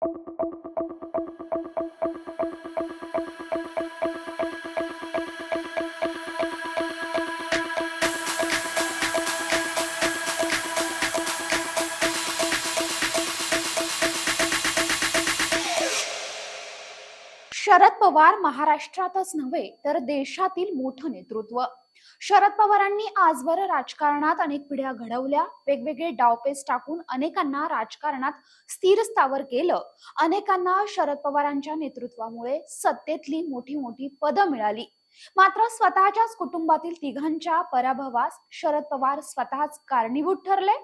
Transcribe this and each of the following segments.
शरद पवार महाराष्ट्रातच नव्हे तर देशातील मोठं नेतृत्व. शरद पवारांनी आजवर राजकारणात अनेक पिढ्या घडवल्या. वेगवेगळे डावपेच टाकून अनेकांना राजकारणात स्थिर स्थावर केलं. अनेकांना शरद पवारांच्या नेतृत्वामुळे सत्तेतली मोठी मोठी पदं मिळाली. मात्र स्वतःच्याच कुटुंबातील तिघांच्या पराभवास शरद पवार स्वतःच कारणीभूत ठरले.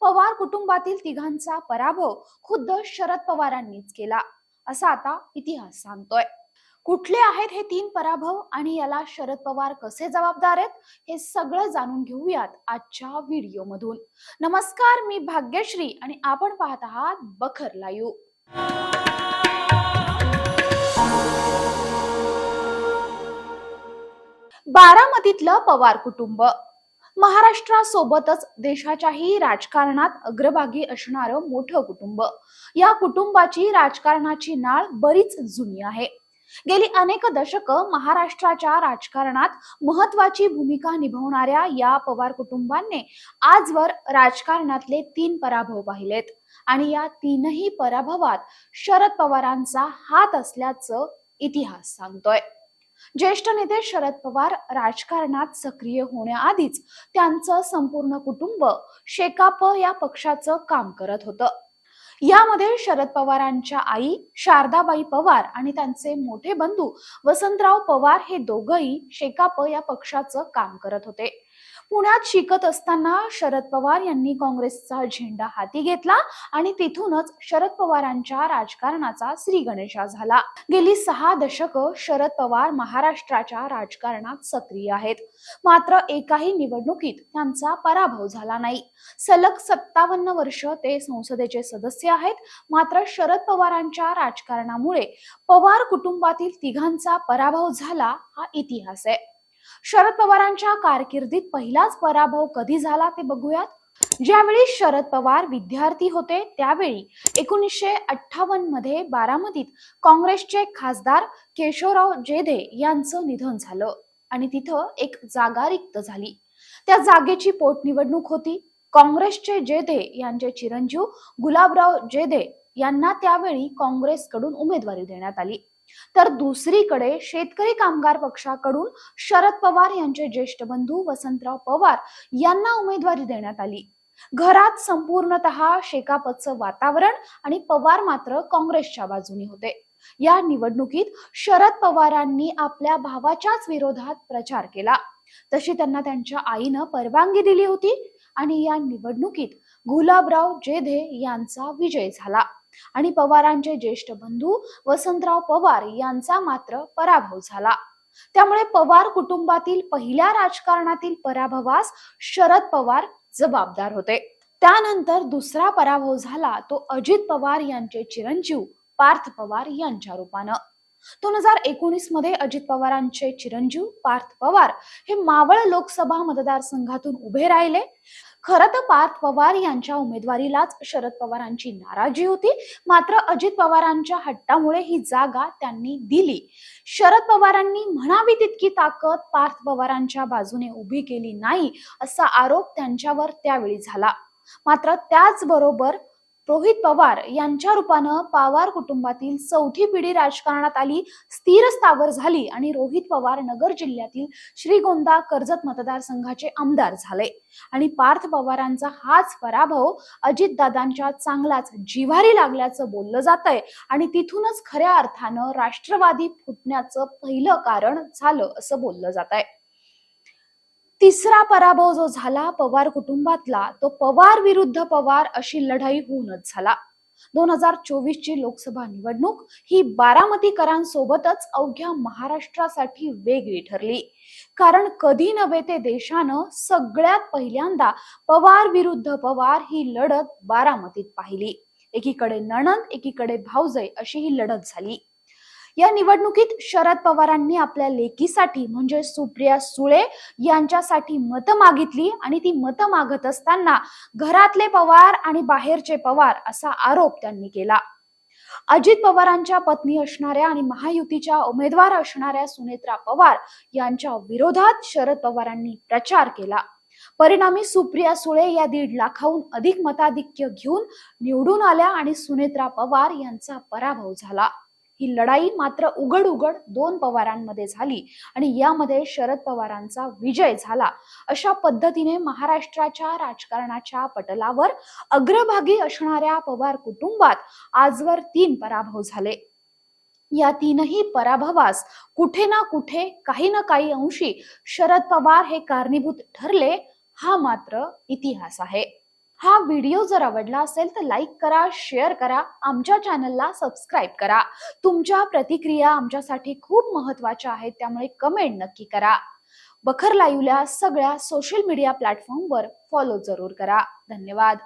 पवार कुटुंबातील तिघांचा पराभव खुद्द शरद पवारांनीच केला. असा आता इतिहास सांगतोय. कुठले आहेत हे तीन पराभव आणि याला शरद पवार कसे जबाबदार आहेत हे सगळं जाणून घेऊयात आजच्या व्हिडिओमधून. नमस्कार मी भाग्यश्री आणि आपण पाहत आहात बखर लाईव्ह. बारामतीतलं पवार कुटुंब. महाराष्ट्रासोबतच देशाच्याही राजकारणात अग्रभागी असणारं मोठं कुटुंब. या कुटुंबाची राजकारणाची नाळ बरीच जुनी आहे. गेली अनेक दशकं महाराष्ट्राच्या राजकारणात महत्वाची भूमिका निभावणाऱ्या या पवार कुटुंबाने आजवर राजकारणातले तीन पराभव पाहिलेत. आणि या तीनही पराभवात शरद पवारांचा हात असल्याचं इतिहास सांगतोय. ज्येष्ठ नेते शरद पवार राजकारणात सक्रिय होण्याआधीच त्यांचं संपूर्ण कुटुंब शेकाप या पक्षाचं काम करत होतं. यामध्ये शरद पवारांच्या आई शारदाबाई पवार आणि त्यांचे मोठे बंधू वसंतराव पवार हे दोघही शेकाप या पक्षाचं काम करत होते. पुण्यात शिकत असताना शरद पवार यांनी काँग्रेसचा झेंडा हाती घेतला आणि तिथूनच शरद पवारांच्या राजकारणाचा श्री गणेशा झाला. गेली सहा दशक शरद पवार महाराष्ट्राच्या राजकारणात सक्रिय आहेत. मात्र एकाही निवडणुकीत त्यांचा पराभव झाला नाही. सलग सत्तावन्न वर्ष ते संसदेचे सदस्य आहेत. मात्र शरद पवारांच्या राजकारणामुळे पवार कुटुंबातील तिघांचा पराभव झाला हा इतिहास आहे. शरद पवारांच्या कारकिर्दीत पहिलाच पराभव कधी झाला ते बघूयात. ज्यावेळी शरद पवार विद्यार्थी होते त्यावेळी एकोणीसशे अठ्ठावन्नमध्ये बारामतीत काँग्रेसचे खासदार केशवराव जेधे यांचं निधन झालं आणि तिथं एक जागा रिक्त झाली. त्या जागेची पोटनिवडणूक होती. काँग्रेसचे जेधे यांचे चिरंजीव गुलाबराव जेधे यांना त्यावेळी काँग्रेसकडून उमेदवारी देण्यात आली. तर दुसरीकडे शेतकरी कामगार पक्षाकडून शरद पवार यांचे ज्येष्ठ बंधू वसंतराव पवार यांना उमेदवारी देण्यात आली. घरात संपूर्णतः शेकापचं वातावरण आणि पवार मात्र काँग्रेसच्या बाजूने होते. या निवडणुकीत शरद पवारांनी आपल्या भावाच्याच विरोधात प्रचार केला. तशी त्यांना त्यांच्या आईनं परवानगी दिली होती. आणि या निवडणुकीत गुलाबराव जेधे यांचा विजय झाला. आणि पवारांचे ज्येष्ठ बंधू वसंतराव पवार यांचा मात्र पराभव झाला. त्यामुळे पवार कुटुंबातील पहिल्या राजकारणातील पराभवास शरद पवार जबाबदार होते. त्यानंतर दुसरा पराभव झाला तो अजित पवार यांचे चिरंजीव पार्थ पवार यांच्या रूपानं. दोन हजार एकोणीसमध्ये अजित पवारांचे चिरंजीव पार्थ पवार हे मावळ लोकसभा मतदारसंघातून उभे राहिले. खरं तर पार्थ पवार यांच्या उमेदवारीलाच शरद पवारांची नाराजी होती. मात्र अजित पवारांच्या हट्टामुळे ही जागा त्यांनी दिली. शरद पवारांनी म्हणावी तितकी ताकद पार्थ पवारांच्या बाजूने उभी केली नाही असा आरोप त्यांच्यावर त्यावेळी झाला. मात्र त्याचबरोबर रोहित पवार यांच्या रूपानं पवार कुटुंबातील चौथी पिढी राजकारणात आली स्थिर स्थावर झाली आणि रोहित पवार नगर जिल्ह्यातील श्रीगोंदा कर्जत मतदारसंघाचे आमदार झाले. आणि पार्थ पवारांचा हाच पराभव अजितदादांच्या चांगलाच जिव्हारी लागल्याचं बोललं जात आहे आणि तिथूनच खऱ्या अर्थानं राष्ट्रवादी फुटण्याचं पहिलं कारण झालं असं बोललं जात आहे तिसरा पराभव जो झाला पवार कुटुंबातला तो पवार विरुद्ध पवार अशी लढाई होऊनच झाला. दोन हजार चोवीस ची लोकसभा निवडणूक ही बारामतीकरांसोबतच अवघ्या महाराष्ट्रासाठी वेगळी ठरली. कारण कधी नव्हे ते देशानं सगळ्यात पहिल्यांदा पवार विरुद्ध पवार ही लढत बारामतीत पाहिली. एकीकडे नणंद एकीकडे भाऊजय अशी ही लढत झाली. या निवडणुकीत शरद पवारांनी आपल्या लेकीसाठी म्हणजे सुप्रिया सुळे यांच्यासाठी मतं मागितली आणि ती मतं मागत असताना घरातले पवार आणि बाहेरचे पवार असा आरोप त्यांनी केला. अजित पवारांच्या पत्नी असणाऱ्या आणि महायुतीच्या उमेदवार असणाऱ्या सुनेत्रा पवार यांच्या विरोधात शरद पवारांनी प्रचार केला. परिणामी सुप्रिया सुळे या दीड लाखाहून अधिक मताधिक्य घेऊन निवडून आल्या आणि सुनेत्रा पवार यांचा पराभव झाला. ही लढाई मात्र उघड उघड दोन पवारांमध्ये झाली आणि यामध्ये शरद पवारांचा विजय झाला. अशा पद्धतीने महाराष्ट्राच्या राजकारणाच्या पटलावर अग्रभागी असणाऱ्या पवार कुटुंबात आजवर तीन पराभव झाले. या तीनही पराभवास कुठे ना कुठे काही ना काही अंशी शरद पवार हे कारणीभूत ठरले हा मात्र इतिहास आहे. हा व्हिडिओ जर आवडला असेल तर लाईक करा शेअर करा आमच्या चॅनलला सबस्क्राईब करा. तुमच्या प्रतिक्रिया आमच्यासाठी खूप महत्त्वाच्या आहेत त्यामुळे कमेंट नक्की करा. बखर लाईव्हला सगळ्या सोशल मीडिया प्लॅटफॉर्मवर फॉलो जरूर करा. धन्यवाद.